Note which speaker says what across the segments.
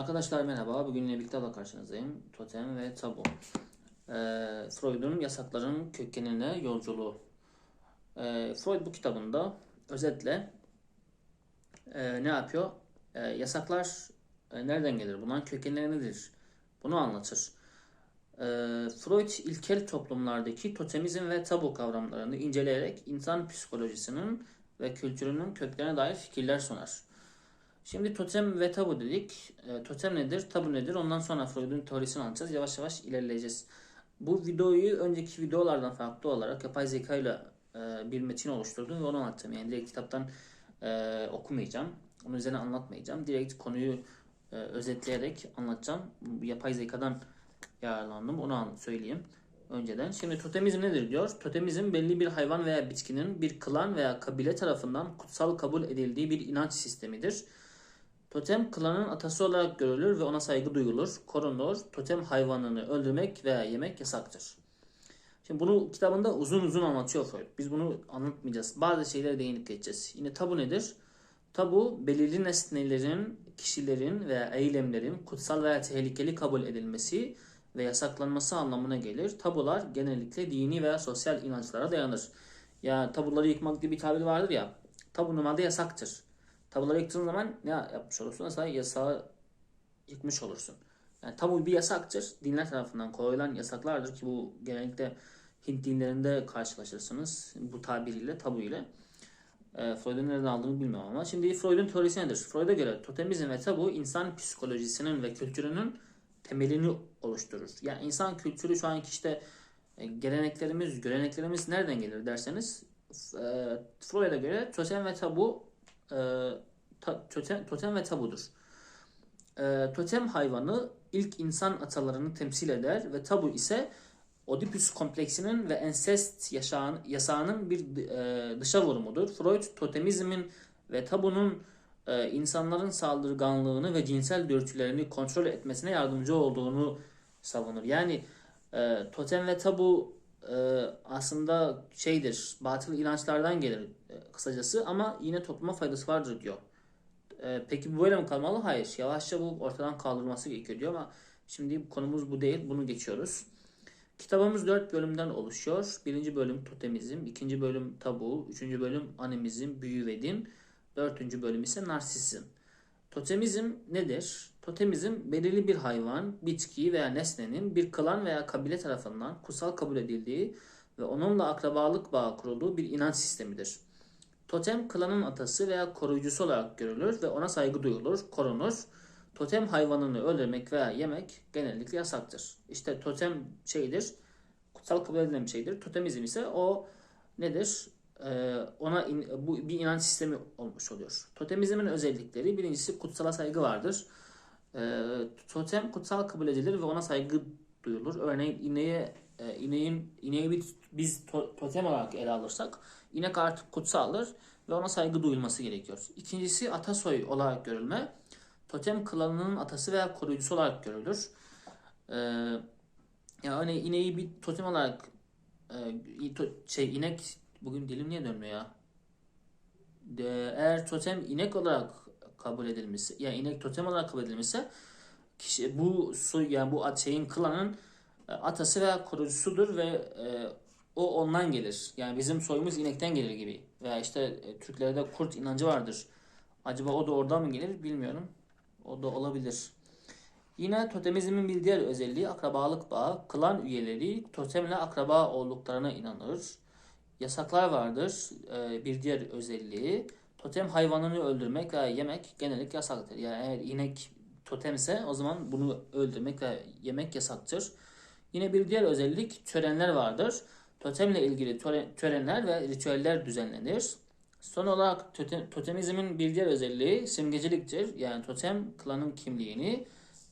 Speaker 1: Arkadaşlar merhaba. Bugün yine birlikte daha karşınızdayım. Totem ve tabu. Ee, Freud'un yasakların kökenine yolculuğu. Ee, Freud bu kitabında özetle e, ne yapıyor? E, yasaklar e, nereden gelir? Bunların kökenleri nedir? Bunu anlatır. E, Freud ilkel toplumlardaki totemizm ve tabu kavramlarını inceleyerek insan psikolojisinin ve kültürünün köklerine dair fikirler sunar. Şimdi totem ve tabu dedik. E, totem nedir, tabu nedir? Ondan sonra Freud'un teorisini anlatacağız. Yavaş yavaş ilerleyeceğiz. Bu videoyu önceki videolardan farklı olarak yapay zeka ile e, bir metin oluşturdum ve onu anlattım. Yani direkt kitaptan e, okumayacağım. Onun üzerine anlatmayacağım. Direkt konuyu e, özetleyerek anlatacağım. Yapay zekadan yararlandım. Onu söyleyeyim önceden. Şimdi totemizm nedir diyor. Totemizm belli bir hayvan veya bitkinin bir klan veya kabile tarafından kutsal kabul edildiği bir inanç sistemidir. Totem klanın atası olarak görülür ve ona saygı duyulur, korunur. Totem hayvanını öldürmek veya yemek yasaktır. Şimdi bunu kitabında uzun uzun anlatıyor Freud. Biz bunu anlatmayacağız. Bazı şeylere değinip geçeceğiz. Yine tabu nedir? Tabu belirli nesnelerin, kişilerin veya eylemlerin kutsal veya tehlikeli kabul edilmesi ve yasaklanması anlamına gelir. Tabular genellikle dini veya sosyal inançlara dayanır. Ya tabuları yıkmak diye bir tabir vardır ya. Tabu normalde yasaktır. Tabuları yıktığın zaman ne yapmış olursun? Mesela yasağı yıkmış olursun. Yani tabu bir yasaktır. Dinler tarafından koyulan yasaklardır ki bu genellikle Hint dinlerinde karşılaşırsınız bu tabiriyle, tabu ile. E, Freud'un nereden aldığını bilmiyorum ama. Şimdi Freud'un teorisi nedir? Freud'a göre totemizm ve tabu insan psikolojisinin ve kültürünün temelini oluşturur. Yani insan kültürü şu anki işte e, geleneklerimiz, göreneklerimiz nereden gelir derseniz e, Freud'a göre totem ve tabu e, ta- totem, totem ve tabudur. E, totem hayvanı ilk insan atalarını temsil eder ve tabu ise Oedipus kompleksinin ve ensest yaşağın, yasağının bir e, dışa vurumudur. Freud totemizmin ve tabunun e, insanların saldırganlığını ve cinsel dürtülerini kontrol etmesine yardımcı olduğunu savunur. Yani e, totem ve tabu e, aslında şeydir, batıl inançlardan gelir e, kısacası ama yine topluma faydası vardır diyor. E, peki bu böyle mi kalmalı? Hayır. Yavaşça bu ortadan kaldırılması gerekiyor diyor ama şimdi konumuz bu değil. Bunu geçiyoruz. Kitabımız 4 bölümden oluşuyor. Birinci bölüm totemizm, ikinci bölüm tabu, üçüncü bölüm animizm, büyü ve din, dördüncü bölüm ise narsisizm. Totemizm nedir? Totemizm belirli bir hayvan, bitki veya nesnenin bir klan veya kabile tarafından kutsal kabul edildiği ve onunla akrabalık bağı kurulduğu bir inanç sistemidir. Totem klanın atası veya koruyucusu olarak görülür ve ona saygı duyulur, korunur. Totem hayvanını öldürmek veya yemek genellikle yasaktır. İşte totem şeydir, kutsal kabul edilen bir şeydir. Totemizm ise o nedir? Ee, ona in- bu bir inanç sistemi olmuş oluyor. Totemizmin özellikleri birincisi kutsala saygı vardır. Ee, totem kutsal kabul edilir ve ona saygı duyulur. Örneğin ineğe e, ineğin ineği biz to- totem olarak ele alırsak inek artık kutsaldır ve ona saygı duyulması gerekiyor. İkincisi atasoy olarak görülme. Totem klanının atası veya koruyucusu olarak görülür. Ee, yani ineği bir totem olarak e, to- şey inek bugün dilim niye dönmüyor ya? De, eğer totem inek olarak kabul edilmişse yani inek totem olarak kabul edilmişse kişi bu soy yani bu şeyin klanın e, atası veya koruyucusudur ve e, o ondan gelir. Yani bizim soyumuz inekten gelir gibi. Veya işte e, Türklerde kurt inancı vardır. Acaba o da oradan mı gelir bilmiyorum. O da olabilir. Yine totemizmin bir diğer özelliği akrabalık bağı. Klan üyeleri totemle akraba olduklarına inanır. Yasaklar vardır. Ee, bir diğer özelliği totem hayvanını öldürmek veya yemek genellikle yasaktır. Yani eğer inek totemse o zaman bunu öldürmek ve yemek yasaktır. Yine bir diğer özellik törenler vardır. Totemle ilgili töre- törenler ve ritüeller düzenlenir. Son olarak totem, totemizmin bir diğer özelliği simgeciliktir. Yani totem klanın kimliğini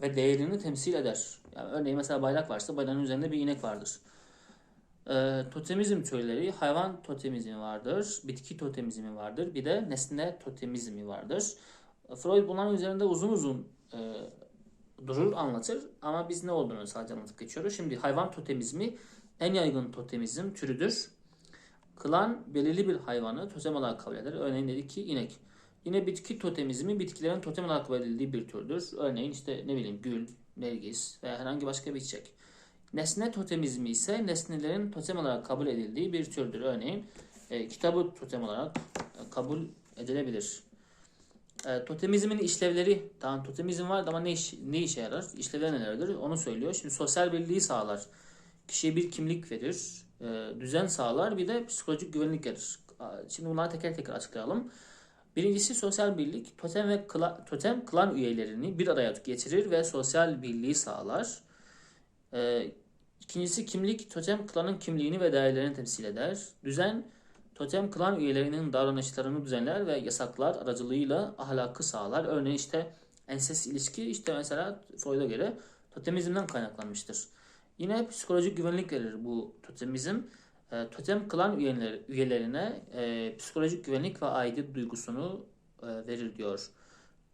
Speaker 1: ve değerini temsil eder. Yani örneğin mesela bayrak varsa bayrağın üzerinde bir inek vardır. Ee, totemizm türleri hayvan totemizmi vardır, bitki totemizmi vardır, bir de nesne totemizmi vardır. Freud bunların üzerinde uzun uzun e, durur, anlatır ama biz ne olduğunu sadece anlatıp geçiyoruz. Şimdi hayvan totemizmi en yaygın totemizm türüdür. Klan belirli bir hayvanı totem olarak kabul eder. Örneğin dedik ki inek. Yine bitki totemizmi bitkilerin totem olarak kabul edildiği bir türdür. Örneğin işte ne bileyim gül, nergis veya herhangi başka bir çiçek. Nesne totemizmi ise nesnelerin totem olarak kabul edildiği bir türdür. Örneğin e, kitabı totem olarak e, kabul edilebilir. E, totemizmin işlevleri, tamam totemizm var ama ne, iş, ne işe yarar? İşlevleri nelerdir? Onu söylüyor. Şimdi sosyal birliği sağlar. Kişiye bir kimlik verir. E, düzen sağlar. Bir de psikolojik güvenlik verir. Şimdi bunları teker teker açıklayalım. Birincisi sosyal birlik. Totem ve kla, totem klan üyelerini bir araya getirir ve sosyal birliği sağlar. E, ikincisi kimlik. Totem klanın kimliğini ve değerlerini temsil eder. Düzen Totem klan üyelerinin davranışlarını düzenler ve yasaklar aracılığıyla ahlakı sağlar. Örneğin işte enses ilişki işte mesela Freud'a göre totemizmden kaynaklanmıştır. Yine psikolojik güvenlik verir bu totemizm. E, totem klan üyeler, üyelerine e, psikolojik güvenlik ve aidiyet duygusunu e, verir diyor.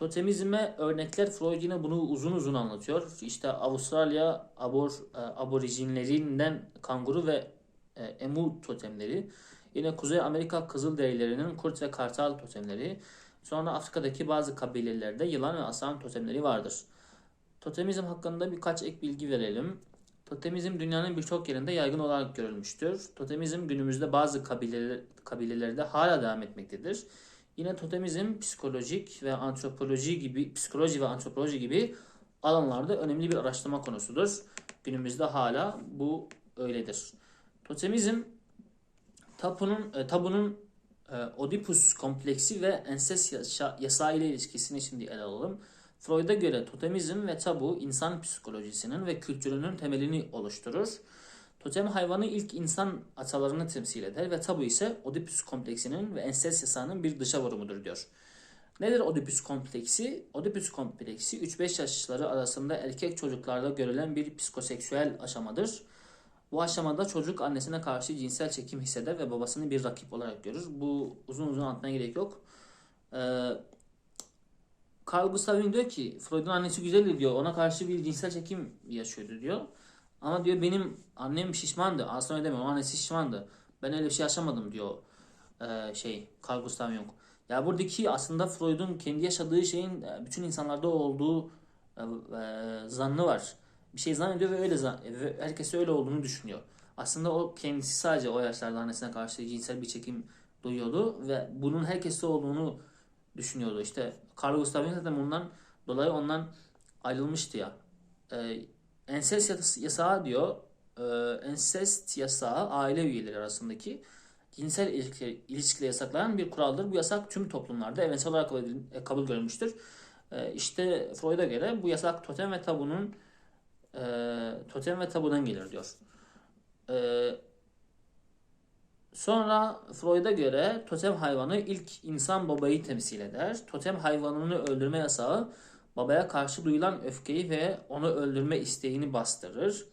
Speaker 1: Totemizme örnekler Freud yine bunu uzun uzun anlatıyor. İşte Avustralya abor, e, aborijinlerinden kanguru ve e, emu totemleri. Yine Kuzey Amerika Kızılderililerinin kurt ve kartal totemleri. Sonra Afrika'daki bazı kabilelerde yılan ve aslan totemleri vardır. Totemizm hakkında birkaç ek bilgi verelim. Totemizm dünyanın birçok yerinde yaygın olarak görülmüştür. Totemizm günümüzde bazı kabileler, kabilelerde hala devam etmektedir. Yine totemizm psikolojik ve antropoloji gibi psikoloji ve antropoloji gibi alanlarda önemli bir araştırma konusudur. Günümüzde hala bu öyledir. Totemizm Tapu'nun e, Tabu'nun e, Oedipus kompleksi ve enses yasağı ile ilişkisini şimdi ele alalım. Freud'a göre totemizm ve tabu insan psikolojisinin ve kültürünün temelini oluşturur. Totem hayvanı ilk insan atalarını temsil eder ve tabu ise Oedipus kompleksinin ve enses yasağının bir dışa vurumudur diyor. Nedir Oedipus kompleksi? Oedipus kompleksi 3-5 yaşları arasında erkek çocuklarda görülen bir psikoseksüel aşamadır. Bu aşamada çocuk annesine karşı cinsel çekim hisseder ve babasını bir rakip olarak görür. Bu uzun uzun anlatmaya gerek yok. Ee, Carl Gustav diyor ki Freud'un annesi güzeldi diyor. Ona karşı bir cinsel çekim yaşıyordu diyor. Ama diyor benim annem şişmandı. Aslında öyle demiyorum. Annesi şişmandı. Ben öyle bir şey yaşamadım diyor ee, şey Carl Gustav Jung. Ya buradaki aslında Freud'un kendi yaşadığı şeyin e, bütün insanlarda olduğu e, e, zannı var bir şey zannediyor ve öyle ve herkes öyle olduğunu düşünüyor. Aslında o kendisi sadece o yaşlarda annesine karşı cinsel bir çekim duyuyordu ve bunun herkeste olduğunu düşünüyordu. İşte Carl Gustav Jung zaten bundan dolayı ondan ayrılmıştı ya. Ee, ensest yasağı diyor. E, ensest yasağı aile üyeleri arasındaki cinsel ilişkileri yasaklayan bir kuraldır. Bu yasak tüm toplumlarda evrensel olarak kabul, kabul görülmüştür. Ee, işte Freud'a göre bu yasak totem ve tabunun e, totem ve tabudan gelir diyor. E, sonra Freud'a göre totem hayvanı ilk insan babayı temsil eder. Totem hayvanını öldürme yasağı babaya karşı duyulan öfkeyi ve onu öldürme isteğini bastırır.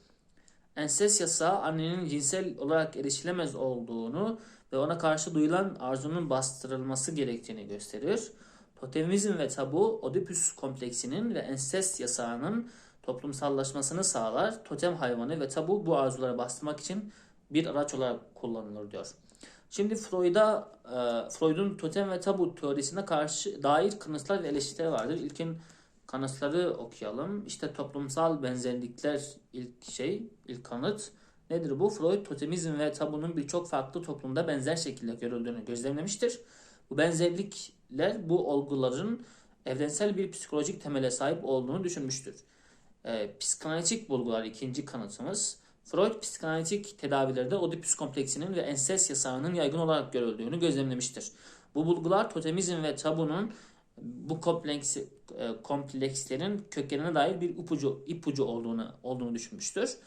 Speaker 1: Enses yasağı annenin cinsel olarak erişilemez olduğunu ve ona karşı duyulan arzunun bastırılması gerektiğini gösterir. Totemizm ve tabu Oedipus kompleksinin ve ensest yasağının toplumsallaşmasını sağlar. Totem hayvanı ve tabu bu arzuları bastırmak için bir araç olarak kullanılır diyor. Şimdi Freud'a e, Freud'un totem ve tabu teorisine karşı dair kanıtlar ve eleştiriler vardır. İlkin kanıtları okuyalım. İşte toplumsal benzerlikler ilk şey, ilk kanıt. Nedir bu? Freud totemizm ve tabunun birçok farklı toplumda benzer şekilde görüldüğünü gözlemlemiştir. Bu benzerlikler bu olguların evrensel bir psikolojik temele sahip olduğunu düşünmüştür. E, psikanalitik bulgular ikinci kanıtımız. Freud psikanalitik tedavilerde Oedipus kompleksinin ve enses yasağının yaygın olarak görüldüğünü gözlemlemiştir. Bu bulgular totemizm ve tabunun bu kompleks, e, komplekslerin kökenine dair bir ipucu, ipucu olduğunu, olduğunu düşünmüştür.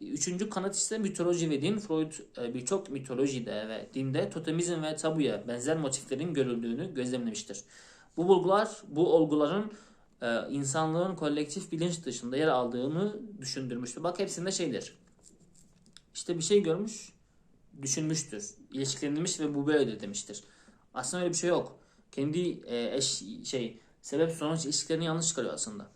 Speaker 1: Üçüncü kanıt ise mitoloji ve din. Freud e, birçok mitolojide ve dinde totemizm ve tabuya benzer motiflerin görüldüğünü gözlemlemiştir. Bu bulgular, bu olguların e, insanlığın kolektif bilinç dışında yer aldığını düşündürmüştür. Bak hepsinde şeydir. İşte bir şey görmüş, düşünmüştür, ilişkilendirmiş ve bu böyle demiştir. Aslında öyle bir şey yok. Kendi e, eş şey sebep sonuç ilişkilerini yanlış çıkarıyor aslında.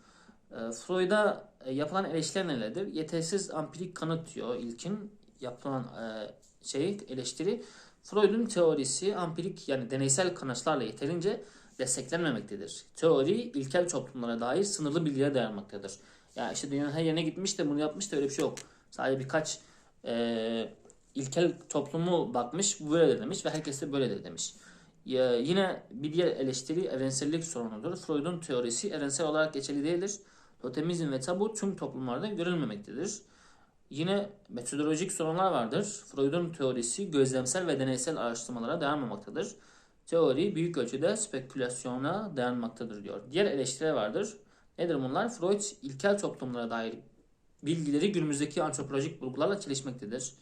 Speaker 1: E, Freud'a e, yapılan eleştiriler nelerdir? Yetersiz ampirik kanıt diyor ilkin yapılan e, şey eleştiri. Freud'un teorisi ampirik yani deneysel kanıtlarla yeterince desteklenmemektedir. Teori ilkel toplumlara dair sınırlı bilgiye dayanmaktadır. Ya işte dünyanın her yerine gitmiş de bunu yapmış da öyle bir şey yok. Sadece birkaç e, ilkel toplumu bakmış, bu böyledir demiş ve herkes de böyledir demiş. Ya, yine bir diğer eleştiri evrensellik sorunudur. Freud'un teorisi evrensel olarak geçerli değildir. Totemizm ve tabu tüm toplumlarda görülmemektedir. Yine metodolojik sorunlar vardır. Freud'un teorisi gözlemsel ve deneysel araştırmalara dayanmamaktadır. Teori büyük ölçüde spekülasyona dayanmaktadır diyor. Diğer eleştiriler vardır. Nedir bunlar? Freud ilkel toplumlara dair bilgileri günümüzdeki antropolojik bulgularla çelişmektedir.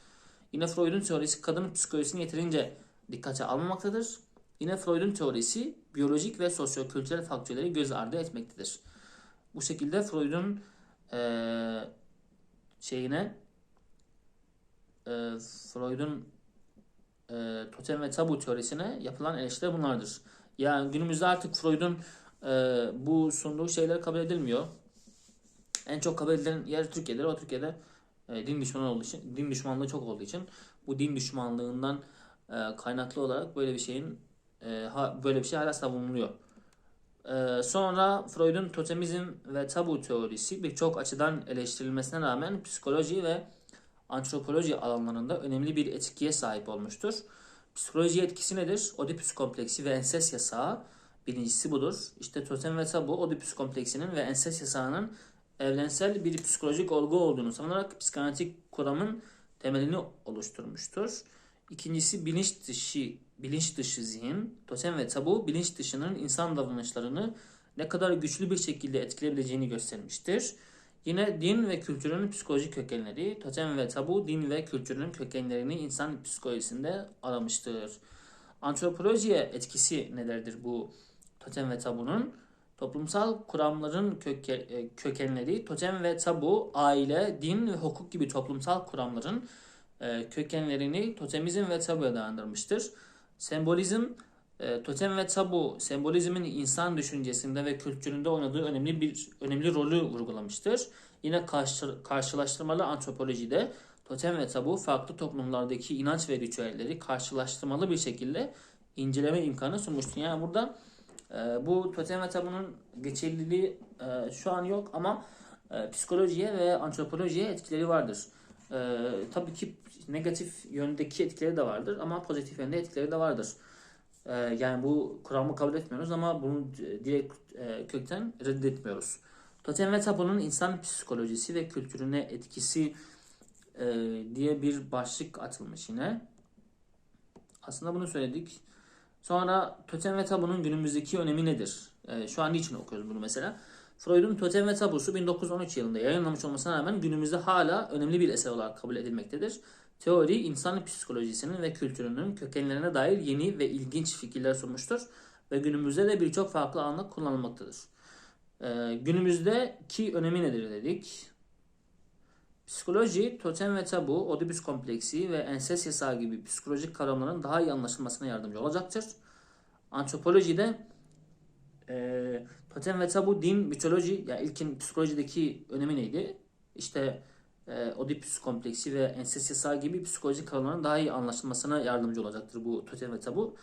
Speaker 1: Yine Freud'un teorisi kadının psikolojisini yeterince dikkate almamaktadır. Yine Freud'un teorisi biyolojik ve sosyokültürel faktörleri göz ardı etmektedir. Bu şekilde Freud'un eee şeyine e, Freud'un e, totem ve tabu teorisine yapılan eleştiriler bunlardır. Yani günümüzde artık Freud'un e, bu sunduğu şeyler kabul edilmiyor. En çok kabul edilen yer Türkiye'dir. O Türkiye'de e, din düşmanı olduğu için, din düşmanlığı çok olduğu için bu din düşmanlığından e, kaynaklı olarak böyle bir şeyin e, ha, böyle bir şey hala savunuluyor. Ee, sonra Freud'un totemizm ve tabu teorisi birçok açıdan eleştirilmesine rağmen psikoloji ve antropoloji alanlarında önemli bir etkiye sahip olmuştur. Psikoloji etkisi nedir? Oedipus kompleksi ve enses yasağı birincisi budur. İşte totem ve tabu Oedipus kompleksinin ve enses yasağının evrensel bir psikolojik olgu olduğunu sanarak psikanalitik kuramın temelini oluşturmuştur. İkincisi bilinç dışı bilinç dışı zihin, totem ve tabu bilinç dışının insan davranışlarını ne kadar güçlü bir şekilde etkileyebileceğini göstermiştir. Yine din ve kültürün psikolojik kökenleri, totem ve tabu din ve kültürün kökenlerini insan psikolojisinde aramıştır. Antropolojiye etkisi nelerdir bu totem ve tabunun? Toplumsal kuramların köke, e, kökenleri, totem ve tabu, aile, din ve hukuk gibi toplumsal kuramların e, kökenlerini totemizm ve tabuya dayandırmıştır. Sembolizm, e, totem ve tabu sembolizmin insan düşüncesinde ve kültüründe oynadığı önemli bir önemli rolü vurgulamıştır. Yine karşı, karşılaştırmalı antropolojide totem ve tabu farklı toplumlardaki inanç ve ritüelleri karşılaştırmalı bir şekilde inceleme imkanı sunmuştur. Yani burada e, bu totem ve tabunun geçerliliği e, şu an yok ama e, psikolojiye ve antropolojiye etkileri vardır. E, tabii ki negatif yöndeki etkileri de vardır ama pozitif yönde etkileri de vardır. E, yani bu kuramı kabul etmiyoruz ama bunu direkt e, kökten reddetmiyoruz. Totem ve tabunun insan psikolojisi ve kültürüne etkisi e, diye bir başlık atılmış yine. Aslında bunu söyledik. Sonra totem ve tabunun günümüzdeki önemi nedir? E, şu an niçin okuyoruz bunu mesela? Freud'un Totem ve Tabusu 1913 yılında yayınlamış olmasına rağmen günümüzde hala önemli bir eser olarak kabul edilmektedir. Teori, insan psikolojisinin ve kültürünün kökenlerine dair yeni ve ilginç fikirler sunmuştur ve günümüzde de birçok farklı alanda kullanılmaktadır. Ee, günümüzdeki önemi nedir dedik. Psikoloji, totem ve tabu, Oedipus kompleksi ve enses yasağı gibi psikolojik kavramların daha iyi anlaşılmasına yardımcı olacaktır. Antropolojide e, totem ve tabu, din, mitoloji, yani ilkin psikolojideki önemi neydi? İşte e, Oedipus kompleksi ve enses yasağı gibi psikolojik kavramların daha iyi anlaşılmasına yardımcı olacaktır bu totem ve tabu.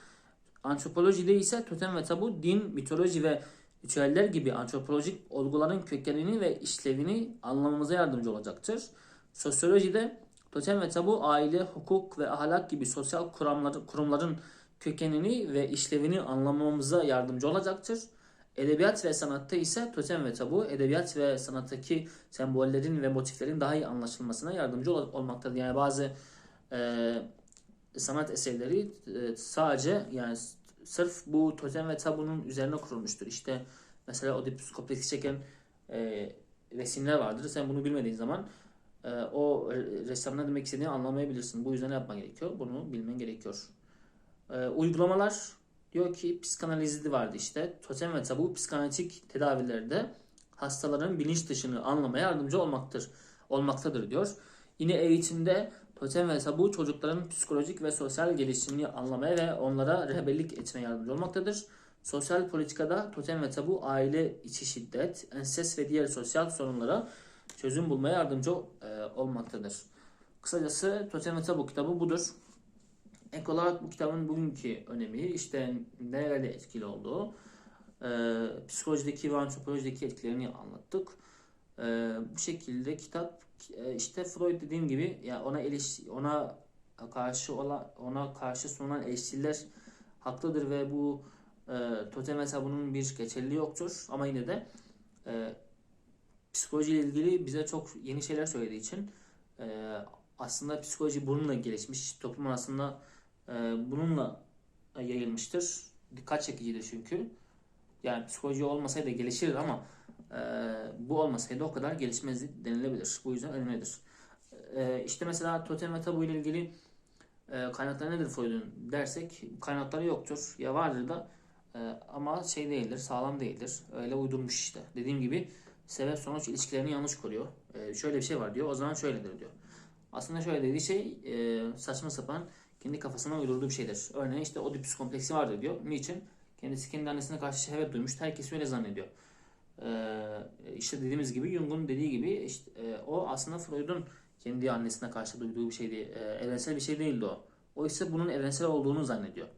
Speaker 1: Antropolojide ise totem ve tabu, din, mitoloji ve ritüeller gibi antropolojik olguların kökenini ve işlevini anlamamıza yardımcı olacaktır. Sosyolojide totem ve tabu aile, hukuk ve ahlak gibi sosyal kuramların, kurumların kökenini ve işlevini anlamamıza yardımcı olacaktır. Edebiyat ve sanatta ise totem ve tabu edebiyat ve sanattaki sembollerin ve motiflerin daha iyi anlaşılmasına yardımcı ol- olmaktadır. Yani bazı e, sanat eserleri e, sadece yani sırf bu totem ve tabunun üzerine kurulmuştur. İşte mesela Oedipus kompleksi çeken e, resimler vardır. Sen bunu bilmediğin zaman e, o ressamın demek istediğini anlamayabilirsin. Bu yüzden yapman gerekiyor? Bunu bilmen gerekiyor. E, uygulamalar diyor ki psikanalizi vardı işte. Totem ve tabu psikanalitik tedavilerde hastaların bilinç dışını anlamaya yardımcı olmaktır, olmaktadır diyor. Yine eğitimde totem ve tabu çocukların psikolojik ve sosyal gelişimini anlamaya ve onlara rehberlik etmeye yardımcı olmaktadır. Sosyal politikada totem ve tabu aile içi şiddet, enses ve diğer sosyal sorunlara çözüm bulmaya yardımcı e, olmaktadır. Kısacası Totem ve Tabu kitabı budur. Ek olarak bu kitabın bugünkü önemi, işte nerelerde etkili olduğu, e, psikolojideki ve antropolojideki etkilerini anlattık. E, bu şekilde kitap e, işte Freud dediğim gibi ya ona eleş ona karşı ola, ona karşı sunulan eleştiriler haklıdır ve bu e, totem hesabının bir geçerliliği yoktur ama yine de e, psikoloji ile ilgili bize çok yeni şeyler söylediği için e, aslında psikoloji bununla gelişmiş. Toplum arasında bununla yayılmıştır. Dikkat çekicidir çünkü. Yani psikoloji olmasaydı gelişir ama e, bu olmasaydı o kadar gelişmez denilebilir. Bu yüzden önemlidir. E, işte mesela totem ve tabu ile ilgili e, kaynakları nedir Freud'un dersek kaynakları yoktur. Ya vardır da e, ama şey değildir, sağlam değildir. Öyle uydurmuş işte. Dediğim gibi sebep sonuç ilişkilerini yanlış kuruyor. E, şöyle bir şey var diyor. O zaman şöyledir diyor. Aslında şöyle dediği şey e, saçma sapan kendi kafasına uydurduğu bir şeydir. Örneğin işte Oedipus kompleksi vardır diyor. Niçin? Kendisi kendi annesine karşı şehvet duymuş. Herkes öyle zannediyor. Ee, işte dediğimiz gibi Jung'un dediği gibi işte, e, o aslında Freud'un kendi annesine karşı duyduğu bir şeydi. E, evrensel bir şey değildi o. O ise bunun evrensel olduğunu zannediyor.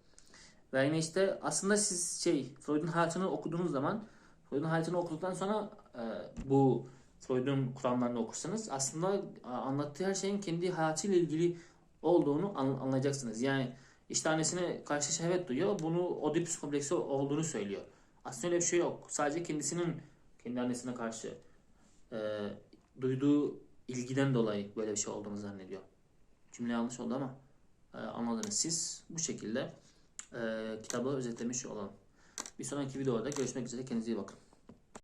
Speaker 1: Ve yine işte aslında siz şey Freud'un hayatını okuduğunuz zaman Freud'un hayatını okuduktan sonra e, bu Freud'un kuramlarını okursanız aslında anlattığı her şeyin kendi hayatıyla ilgili olduğunu an- anlayacaksınız. Yani işte annesine karşı şehvet duyuyor. Bunu Oedipus kompleksi olduğunu söylüyor. Aslında öyle bir şey yok. Sadece kendisinin kendi annesine karşı e, duyduğu ilgiden dolayı böyle bir şey olduğunu zannediyor. Cümle yanlış oldu ama e, anladınız siz. Bu şekilde e, kitabı özetlemiş olalım. Bir sonraki videoda görüşmek üzere. Kendinize iyi bakın.